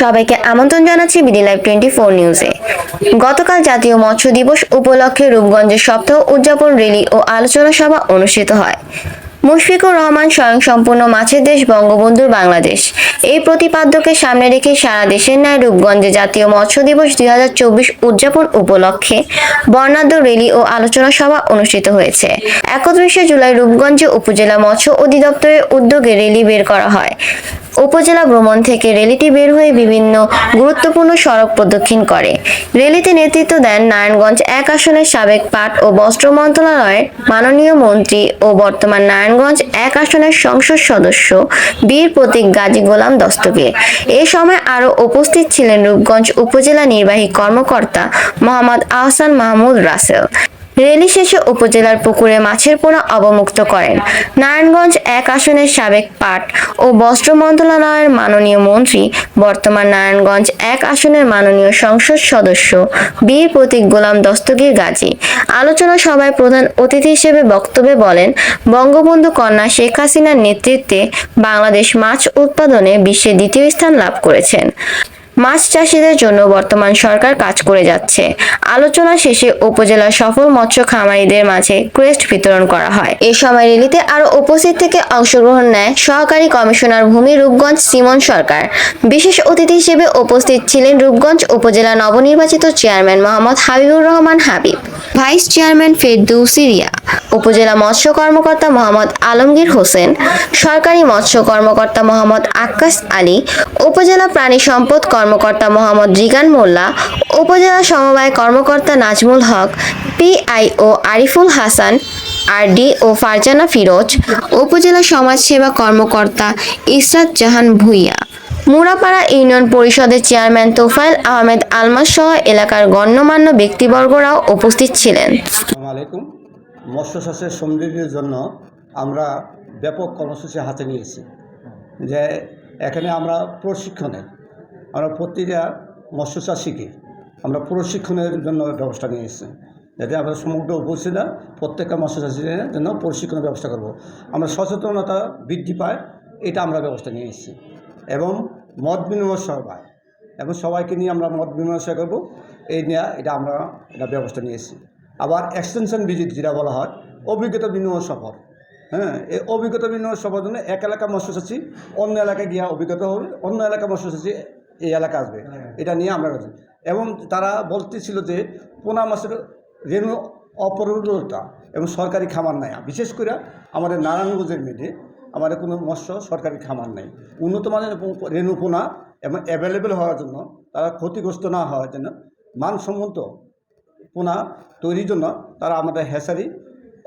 সবাইকে আমন্ত্রণ জানাচ্ছি বিডি লাইভ টোয়েন্টি ফোর নিউজে। গতকাল জাতীয় মৎস্য দিবস উপলক্ষে রূপগঞ্জে সপ্তাহ উদযাপন র্যালি ও আলোচনা সভা অনুষ্ঠিত হয়। মুশফিকুর রহমান স্বয়ংসম্পূর্ণ মাছের দেশ বঙ্গবন্ধুর বাংলাদেশ। এই প্রতিপাদ্যকে সামনে রেখে সারা দেশের ন্যায় রূপগঞ্জে জাতীয় মৎস্য দিবস দুই হাজার চব্বিশ উদযাপন উপলক্ষে বর্ণাঢ্য র্যালি ও আলোচনা সভা অনুষ্ঠিত হয়েছে। একত্রিশে জুলাই রূপগঞ্জে উপজেলা মৎস্য অধিদপ্তরের উদ্যোগে র্যালি বের করা হয়। উপজেলা ভ্রমণ থেকে র্যালিটি বের হয়ে বিভিন্ন গুরুত্বপূর্ণ সড়ক প্রদক্ষিণ করে। র্যালিতে নেতৃত্ব দেন নারায়ণগঞ্জ এক আসনের সাবেক পাট ও বস্ত্র মন্ত্রণালয়ের মাননীয় মন্ত্রী ও বর্তমান নারায়ণগঞ্জ এক আসনের সংসদ সদস্য বীর প্রতীক গাজী গোলাম দস্তগীর। এ সময় আরও উপস্থিত ছিলেন রূপগঞ্জ উপজেলা নির্বাহী কর্মকর্তা মোহাম্মদ আহসান মাহমুদ রাসেল। রেলি শেষে উপজেলার পুকুরে মাছের পোনা অবমুক্ত করেন। নারায়ণগঞ্জ এক আসনের সাবেক পাট ও বস্ত্র মন্ত্রণালয়ের মাননীয় মন্ত্রী, বর্তমান নারায়ণগঞ্জ এক আসনের মাননীয় সংসদ সদস্য, বীর প্রতীক গোলাম দস্তগীর গাজী। আলোচনা সভায় প্রধান অতিথি হিসেবে বক্তব্যে বলেন, বঙ্গবন্ধু কন্যা শেখ হাসিনার নেতৃত্বে বাংলাদেশ মাছ উৎপাদনে বিশ্বে দ্বিতীয় স্থান লাভ করেছেন। মাছ চাষিদের জন্য বর্তমান সরকার কাজ করে যাচ্ছে। আলোচনা শেষে উপজেলার সফল মৎস্য খামারিদের মাঝে ক্রেস্ট বিতরণ করা হয়। এ সময় র্যালিতে আরও উপস্থিত থেকে অংশগ্রহণ নেয় সহকারী কমিশনার ভূমি রূপগঞ্জ সিমন সরকার। বিশেষ অতিথি হিসেবে উপস্থিত ছিলেন রূপগঞ্জ উপজেলা নবনির্বাচিত chairman Mohammad Habibur Rahman Habib. Vice chairman Ferdousi Ria. Upazila মৎস্য কর্মকর্তা মোহাম্মদ আলমগীর হোসেন, সরকারি মৎস্য কর্মকর্তা মোহাম্মদ আক্কাস আলী, উপজেলা প্রাণী সম্পদ কর্মকর্তা মোহাম্মদ রিগান মোল্লা, উপজেলা সমবায় কর্মকর্তা Nazmul Haque, PIO Ariful Hasan, RD O Farzana Firoz, upazila সমাজসেবা কর্মকর্তা ইসরাত জাহান ভুইয়া। মুরাপাড়া ইউনিয়ন পরিষদের চেয়ারম্যান তোফায়েল আহমেদ আলমাস সহ এলাকার গণ্যমান্য ব্যক্তিবর্গরাও উপস্থিত ছিলেন। মৎস্য চাষের সমৃদ্ধির জন্য আমরা ব্যাপক কর্মসূচি হাতে নিয়েছি যে এখানে আমরা প্রশিক্ষণের, আমরা প্রতিটা মৎস্য চাষিকে আমরা প্রশিক্ষণের জন্য ব্যবস্থা নিয়েছি। যাতে আমরা সমগ্র উপস্থিতা প্রত্যেকটা মৎস্য চাষিদের জন্য প্রশিক্ষণের ব্যবস্থা করব। আমরা সচেতনতা বৃদ্ধি পায়, এটা আমরা ব্যবস্থা নিয়ে এসেছি এবং মত বিনিময় সভায়, এবং সবাইকে নিয়ে আমরা মত বিনিময় করব। এই নিয়ে এটা আমরা এটা ব্যবস্থা নিয়েছি। আবার এক্সটেনশন ভিজিট যেটা বলা হয়, অভিজ্ঞতা বিনিময় সফর। হ্যাঁ এই অভিজ্ঞতা বিনিময় সফর জন্য এক এলাকা মৎস্যচাষী, অন্য এলাকায় গিয়ে অভিজ্ঞতা হবে, অন্য এলাকা মৎস্যচাষী এই এলাকা আসবে। এটা নিয়ে আমরা কাছে এবং তারা বলতেছিল যে পোনা মাছের রেণু অপরতা এবং সরকারি খামার নাই। বিশেষ করে আমাদের নারায়ণগঞ্জের মেয়েদের আমাদের কোনো মৎস্য সরকারি খামার নেই। উন্নত মানের রেণু পোনা এবং অ্যাভেলেবেল হওয়ার জন্য তারা ক্ষতিগ্রস্ত না হওয়ার জন্য মানসম্মত পোনা তৈরির জন্য তারা আমাদের হ্যাসারি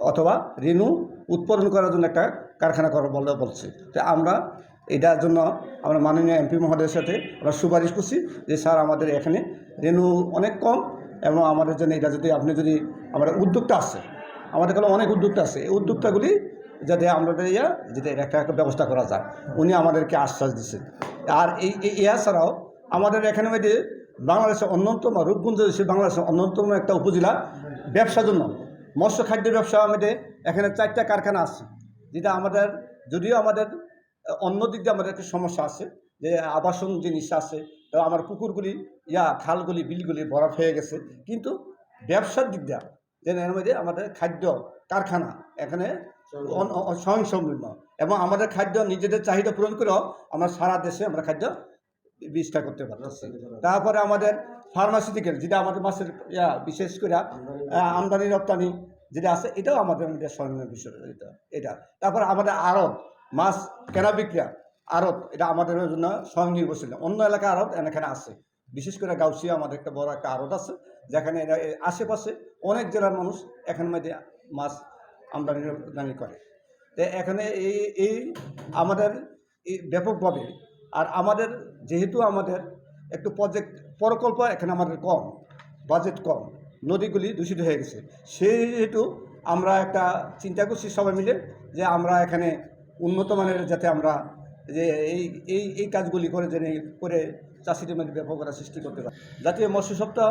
অথবা রেণু উৎপাদন করার জন্য একটা কারখানা করা বলে বলছে। তো আমরা এটার জন্য আমরা মাননীয় এমপি মহোদয়ের সাথে আমরা সুপারিশ করছি যে স্যার আমাদের এখানে রেণু অনেক কম এবং আমাদের জন্য এটা যদি আপনি যদি আমাদের উদ্যোক্তা আছে, আমাদের কাছে অনেক উদ্যোক্তা আছে, এই উদ্যোক্তাগুলি যাতে আমরা ইয়া, যাতে একটা একটা ব্যবস্থা করা যায়। উনি আমাদেরকে আশ্বাস দিচ্ছেন আর এই ইয়া ছাড়াও আমাদের এখানে মধ্যে বাংলাদেশের অন্যতম রূপগঞ্জ হচ্ছে বাংলাদেশের অন্যতম একটা উপজেলা ব্যবসার জন্য। মৎস্য খাদ্য ব্যবসা আমাদের এখানে চারটা কারখানা আছে যেটা আমাদের যদিও আমাদের অন্য দিক দিয়ে আমাদের একটা সমস্যা আছে যে আবাসন জিনিস আছে আমার পুকুরগুলি ইয়া খালগুলি বিলগুলি বরফ হয়ে গেছে। কিন্তু ব্যবসার দিক দিয়ে যেন এর মধ্যে আমাদের খাদ্য কারখানা এখানে স্বয়ংসম্পূর্ণ। এবং আমাদের খাদ্য নিজেদের চাহিদা পূরণ করেও আমরা সারা দেশে আমরা খাদ্য বিস্তার করতে পারতেছি। তারপরে আমাদের ফার্মাসিউটিক্যাল যেটা আমাদের মাছের ইয়া বিশেষ করে আমদানি রপ্তানি যেটা আছে এটাও আমাদের মধ্যে স্মরণীয় বিষয় এটা। তারপর আমাদের আড়ত মাছ কেনা বিক্রিয়া আড়ত এটা আমাদের জন্য স্বয়ংনির্ভরশীল অন্য এলাকা আড়ত এখানে আছে। বিশেষ করে গাউসিয়া আমাদের একটা বড় একটা আড়ত আছে যেখানে আশেপাশে অনেক জেলার মানুষ এখানে মধ্যে মাছ আমদানি রপ্তানি করে। তো এখানে এই এই আমাদের এই ব্যাপকভাবে আর আমাদের যেহেতু আমাদের একটু প্রজেক্ট প্রকল্প এখানে আমাদের কম বাজেট কম, নদীগুলি দূষিত হয়ে গেছে। সেহেতু আমরা একটা চিন্তা করছি সবাই মিলে যে আমরা এখানে উন্নত মানের যাতে আমরা যে এই এই এই কাজগুলি করে যে করে চাষিদের মধ্যে ব্যাপকতা সৃষ্টি করতে পারি। জাতীয় মৎস্য সপ্তাহ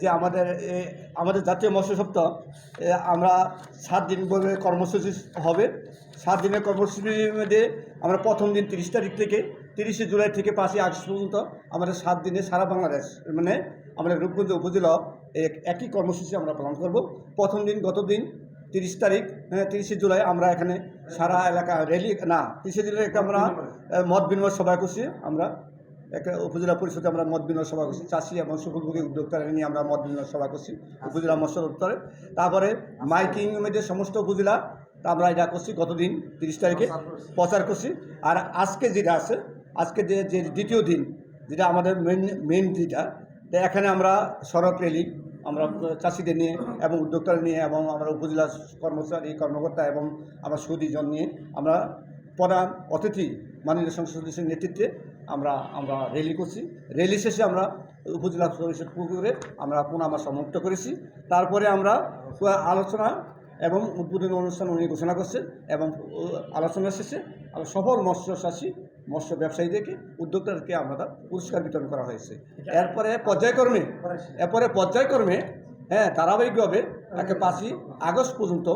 যে আমাদের আমাদের জাতীয় মৎস্য সপ্তাহ আমরা সাত দিন বলে কর্মসূচি হবে। সাত দিনের কর্মসূচির মধ্যে আমরা প্রথম দিন তিরিশ তারিখ থেকে তিরিশে জুলাই থেকে পাঁচই আগস্ট পর্যন্ত আমাদের সাত দিনে সারা বাংলাদেশ মানে আমাদের রূপগঞ্জ উপজেলা এক- একই কর্মসূচি আমরা পালন করব। প্রথম দিন গত দিন তিরিশ তারিখ হ্যাঁ তিরিশে জুলাই আমরা এখানে সারা এলাকা র্যালি না তিরিশে জুলাই একটা আমরা মত বিনিময় সভা করছি আমরা। একটা উপজেলা পরিষদে আমরা মত বিনিময় সভা করছি। চাষি এবং সুফলভোগী উদ্যোক্তারা নিয়ে আমরা মত বিনিময় সভা করছি উপজেলা মৎস্য দপ্তরে। তারপরে মাইকিং মধ্যে সমস্ত উপজেলা তা আমরা এটা করছি গতদিন তিরিশ তারিখে প্রচার করছি। আর আজকে যেটা আছে আজকে যে যে দ্বিতীয় দিন যেটা আমাদের মেন মেন যেটা তো এখানে আমরা সড়ক র্যালি আমরা চাষিদের নিয়ে এবং উদ্যোক্তারা নিয়ে এবং আমরা উপজেলা কর্মচারী কর্মকর্তা এবং আমার সুদীজন নিয়ে আমরা প্রধান অতিথি মাননীয় সংসদ সদস্যের নেতৃত্বে আমরা আমরা র্যালি করছি। র্যালি শেষে আমরা উপজেলা পরিষদ পুকুরে আমরা পুনামা সমাপ্ত করেছি। তারপরে আমরা আলোচনা এবং উদ্বোধনী অনুষ্ঠান উনি ঘোষণা করছেন এবং আলোচনা শেষে সফল মৎস্য চাষী মৎস্য ব্যবসায়ীদেরকে, উদ্যোক্তাদেরকে আমরা পুরস্কার বিতরণ করা হয়েছে। এরপরে পর্যায়ক্রমে এরপরে পর্যায়ক্রমে হ্যাঁ ধারাবাহিকভাবে তাকে পাঁচই আগস্ট পর্যন্ত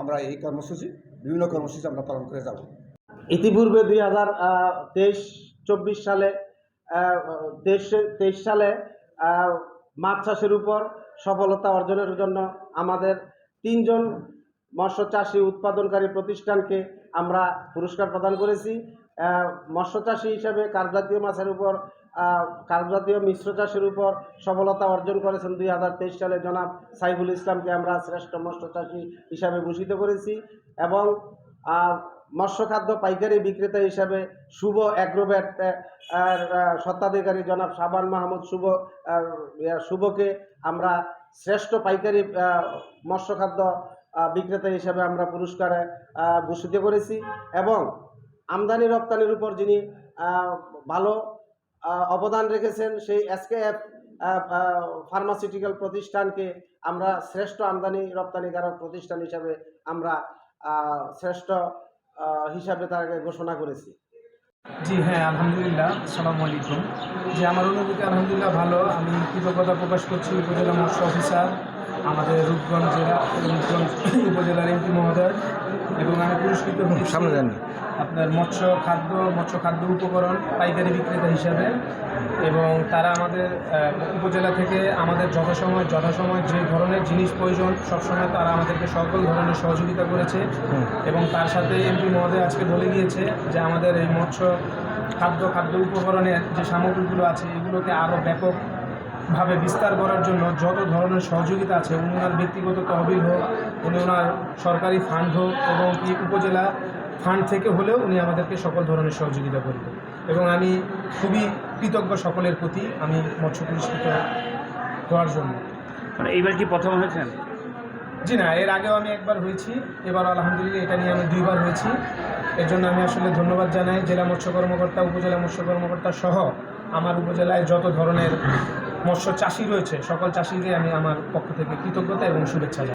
আমরা এই কর্মসূচি, বিভিন্ন কর্মসূচি আমরা পালন করে যাব। ইতিপূর্বে দুই হাজার তেইশ, চব্বিশ সালে তেইশ সালে মাছ চাষের উপর সফলতা অর্জনের জন্য আমাদের তিনজন মৎস্য চাষী উৎপাদনকারী প্রতিষ্ঠানকে আমরা পুরস্কার প্রদান করেছি। মৎস্য চাষী হিসেবে কার্পজাতীয় মাছের উপর আহ, কার্পজাতীয় মিশ্র চাষের উপর সফলতা অর্জন করেছেন দুই হাজার তেইশ সালে জনাব সাইফুল ইসলামকে আমরা শ্রেষ্ঠ মৎস্য চাষী হিসাবে ভূষিত করেছি এবং মৎস্য খাদ্য পাইকারি বিক্রেতা হিসাবে শুভ অ্যাগ্রোভ্যাট সত্ত্বাধিকারী জনাব সাবান মাহমুদ শুভ শুভকে আমরা শ্রেষ্ঠ পাইকারি মৎস্য খাদ্য বিক্রেতা হিসাবে আমরা পুরস্কারে ভূষিত করেছি এবং আমদানি রপ্তানির উপর যিনি ভালো অবদান রেখেছেন সেই এসকেএফ ফার্মাসিউটিক্যাল প্রতিষ্ঠানকে আমরা শ্রেষ্ঠ আমদানি রপ্তানিকারক প্রতিষ্ঠান হিসাবে আমরা শ্রেষ্ঠ হিসাবে তাকে ঘোষণা করেছি। জি হ্যাঁ আলহামদুলিল্লাহ সালাম আলাইকুম। যে আমার অনুভূতি আলহামদুলিল্লাহ ভালো। আমি কৃতজ্ঞতা প্রকাশ করছি উপজেলা মৎস্য অফিসার, আমাদের রূপগঞ্জ জেলা রূপগঞ্জ উপজেলার এমপি মহোদয় এবং আমি পুরস্কৃত হয়েছি। আপনার মৎস্য খাদ্য মৎস্য খাদ্য উপকরণ, পাইকারি বিক্রেতা হিসাবে। এবং তারা আমাদের উপজেলা থেকে আমাদের যথাসময় যথাসময় যে ধরনের জিনিস প্রয়োজন, সবসময় তারা আমাদেরকে সকল ধরনের সহযোগিতা করেছে। এবং তার সাথে এমপি মহোদয় আজকে বলে গিয়েছে যে আমাদের এই মৎস্য খাদ্য খাদ্য উপকরণের যে সামগ্রীগুলো আছে, এগুলোকে আরও ব্যাপকভাবে বিস্তার করার জন্য যত ধরনের সহযোগিতা আছে, উনি ওনার ব্যক্তিগত তহবিল হোক, উনি ওনার সরকারি ফান্ড হোক, এবং কি উপজেলা ফান্ড থেকে হলেও উনি আমাদেরকে সকল ধরনের সহযোগিতা করবে এবং আমি খুবই কৃতজ্ঞ সকলের প্রতি আমি মৎস্য পুরস্কৃত হওয়ার জন্য। মানে এইবার কি প্রথম হয়েছেন? জি না এর আগেও আমি একবার হয়েছি এবার আলহামদুলিল্লাহ এটা নিয়ে আমি দুইবার হয়েছি। এর জন্য আমি আসলে ধন্যবাদ জানাই জেলা মৎস্য কর্মকর্তা উপজেলা মৎস্য কর্মকর্তা সহ আমার উপজেলায় যত ধরনের মৎস্য চাষি রয়েছে সকল চাষিকে আমি আমার পক্ষ থেকে কৃতজ্ঞতা এবং শুভেচ্ছা জানাই।